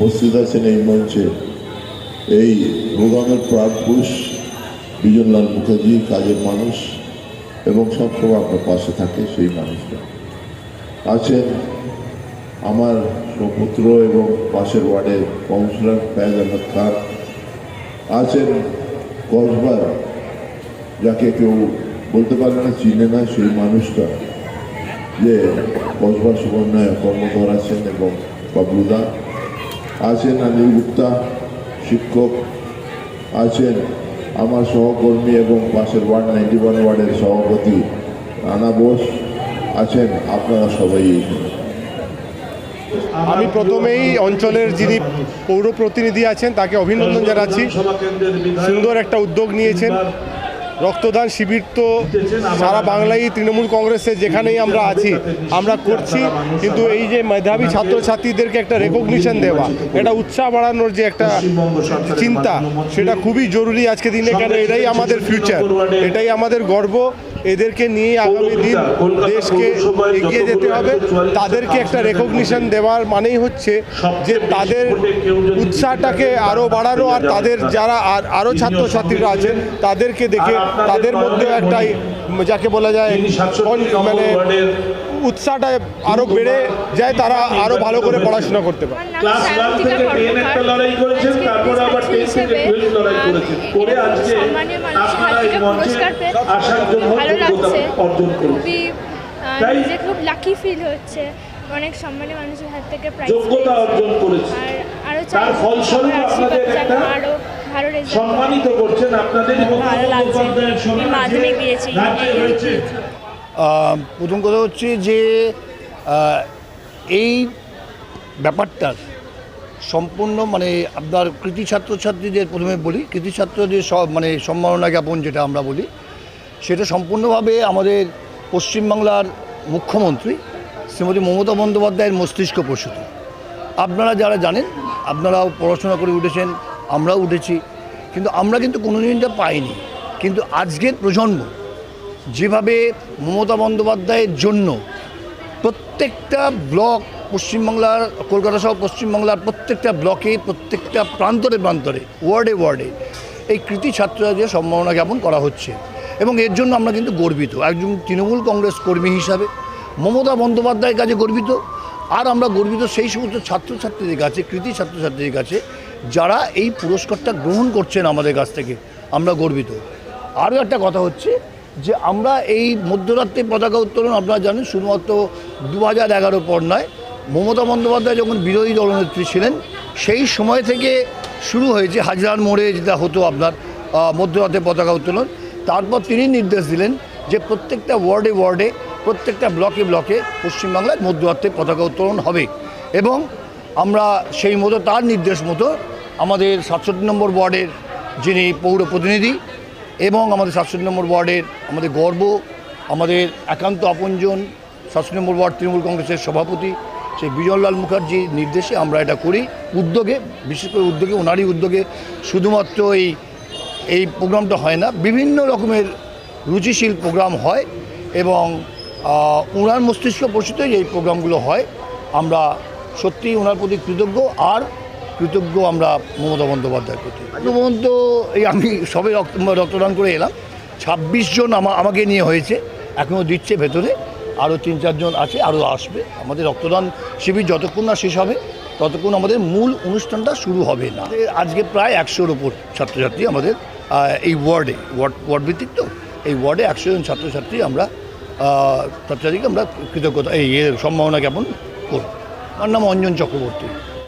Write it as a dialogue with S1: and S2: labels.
S1: উপস্থিত আছেন এই মঞ্চে। এই প্রোগ্রামের প্রাণ পুরুষ, বিজনলাল মুখার্জি, কাজের মানুষ এবং সবসময় আপনার পাশে থাকে সেই মানুষটা। আছেন আমার সুপুত্র এবং পাশের ওয়ার্ডের কাউন্সিলর ফয়াজ আহমদ খান। আছেন কসবার, যাকে কেউ বলতে পারে না, চিনে না, সেই মানুষটা যে কসবার সমন্বয় কর্মধর আছেন এবং বাবলুদা। আছেন অনিল গুপ্তা শিক্ষক আছেন আমার সহকর্মী এবং পাশের ওয়ার্ড নাইনটি ওয়ান ওয়ার্ডের সভাপতি রানা বোস আছেন, আপনারা সবাই
S2: আমি প্রথমেই অঞ্চলের যিনি পৌর প্রতিনিধি আছেন, তাকে অভিনন্দন জানাচ্ছি। সুন্দর একটা উদ্যোগ নিয়েছেন। রক্তদান শিবির তো সারা বাংলায় তৃণমূল কংগ্রেসে যেখানেই আমরা আছি, আমরা করছি। কিন্তু এই যে মেধাবী ছাত্রছাত্রীদেরকে একটা রেকগনিশন দেওয়া, এটা উৎসাহ বাড়ানোর যে একটা চিন্তা, সেটা খুবই জরুরি আজকে দিনে। কেন এটাই আমাদের ফিউচার এটাই আমাদের গর্ব। এদেরকে নিয়ে আগামী দিন দেশকে এগিয়ে যেতে হবে তাদেরকে একটা রেকগনিশন দেওয়ার মানেই হচ্ছে যে তাদের উৎসাহটাকে আরও বাড়ানো আর তাদের যারা আর আরও ছাত্রছাত্রীরা আছেন তাদেরকে দেখে তাদের মধ্যে একটাই যাকে বলা যায় মানে উৎসাহটা আরও বেড়ে যায় তারা আরও ভালো করে পড়াশোনা করতে পারে।
S3: ক্লাস ওয়ান থেকে টেন একটা লড়াই করেছেন তারপরে আবার টেন থেকে টুয়েলভ লড়াই করেছেন। করে আজকে আপনারা এই মঞ্চে আসার জন্য
S4: ভালো লাগছে।
S3: অর্জন
S4: খুবই নিজে খুব লাকি ফিল হচ্ছে। অনেক সম্মানী মানুষের হাত থেকে প্রাইজ
S3: যোগ্যতা অর্জন করেছেন।
S4: আর আরও
S3: তার
S4: চাই
S3: ফলস্বরূপ আপনাদের একটা
S4: আরও ভালো রেজাল্ট
S3: সম্মানিত করছেন আপনাদের
S5: ভালো লাগছে। মাধ্যমিক দিয়েছি।
S6: প্রথম কথা হচ্ছে যে এই ব্যাপারটার সম্পূর্ণ মানে আপনার কৃতি ছাত্রছাত্রীদের প্রথমে বলি, কৃতি ছাত্রদের সব মানে সম্মাননা জ্ঞাপন যেটা আমরা বলি, সেটা সম্পূর্ণভাবে আমাদের পশ্চিমবাংলার মুখ্যমন্ত্রী শ্রীমতী মমতা বন্দ্যোপাধ্যায়ের মস্তিষ্ক প্রসূত। আপনারা যারা জানেন, আপনারাও পড়াশোনা করে উঠেছেন, আমরাও উঠেছি, কিন্তু আমরা কিন্তু কোনো দিনটা পাইনি। কিন্তু আজকের প্রজন্ম যেভাবে মমতা বন্দ্যোপাধ্যায়ের জন্য প্রত্যেকটা ব্লক পশ্চিমবাংলার, কলকাতা সহ পশ্চিমবাংলার প্রত্যেকটা ব্লকে, প্রত্যেকটা প্রান্তরে প্রান্তরে, ওয়ার্ডে ওয়ার্ডে এই কৃতি ছাত্রদের সম্ভাবনা জ্ঞাপন করা হচ্ছে। এবং এর জন্য আমরা কিন্তু গর্বিত। একজন তৃণমূল কংগ্রেস কর্মী হিসাবে মমতা বন্দ্যোপাধ্যায়ের কাছে গর্বিত। আর আমরা গর্বিত সেই সমস্ত ছাত্রছাত্রীদের কাছে, কৃতি ছাত্রছাত্রীদের কাছে, যারা এই পুরস্কারটা গ্রহণ করছেন আমাদের কাছ থেকে, আমরা গর্বিত। আরও একটা কথা হচ্ছে যে আমরা এই মধ্যরাত্রে পতাকা উত্তোলন, আপনারা জানেন, শুধুমাত্র দু হাজার এগারো পর নয়, মমতা বন্দ্যোপাধ্যায় যখন বিরোধী দলনেত্রী ছিলেন, সেই সময় থেকে শুরু হয়েছে হাজরার মোড়ে যেটা হতো আপনার মধ্যরাতে পতাকা উত্তোলন। তারপর তিনি নির্দেশ দিলেন যে প্রত্যেকটা ওয়ার্ডে ওয়ার্ডে, প্রত্যেকটা ব্লকে ব্লকে পশ্চিমবাংলায় মধ্যরাত্রে পতাকা উত্তোলন হবে। এবং আমরা সেই মতো, তার নির্দেশ মতো আমাদের সাতষট্টি নম্বর ওয়ার্ডের যিনি পৌর প্রতিনিধি এবং আমাদের সাতষট্টি নম্বর ওয়ার্ডের আমাদের গর্ব, আমাদের একান্ত আপনজন, সাতষট্টি নম্বর ওয়ার্ড তৃণমূল কংগ্রেসের সভাপতি সেই বিজয়লাল মুখার্জির নির্দেশে আমরা এটা করি। উদ্যোগে, বিশেষ করে উদ্যোগে, ওনারই উদ্যোগে শুধুমাত্র এই এই প্রোগ্রামটা হয় না, বিভিন্ন রকমের রুচিশীল প্রোগ্রাম হয় এবং ওনার মস্তিষ্ক প্রসূতই এই প্রোগ্রামগুলো হয়। আমরা সত্যিই ওনার প্রতি কৃতজ্ঞ। আর কৃতজ্ঞ আমরা মমতা বন্দ্যোপাধ্যায়ের প্রতি। পর্যন্ত এই আমি সবে রক্ত, রক্তদান করে এলাম। ছাব্বিশ জন আমা, আমাকে নিয়ে হয়েছে। এখনও দিচ্ছে ভেতরে। আরও তিন চারজন আছে, আরও আসবে। আমাদের রক্তদান শিবির যতক্ষণ না শেষ হবে, ততক্ষণ আমাদের মূল অনুষ্ঠানটা শুরু হবে না। আজকে প্রায় একশোর ওপর ছাত্রছাত্রী আমাদের এই ওয়ার্ডে, ওয়ার্ড ওয়ার্ড ভিত্তিক তো, এই ওয়ার্ডে একশো জন ছাত্রছাত্রী আমরা ছাত্রছাত্রীকে আমরা কৃতজ্ঞতা, এই সম্ভাবনা জ্ঞাপন করব। আমার নাম অঞ্জন চক্রবর্তী।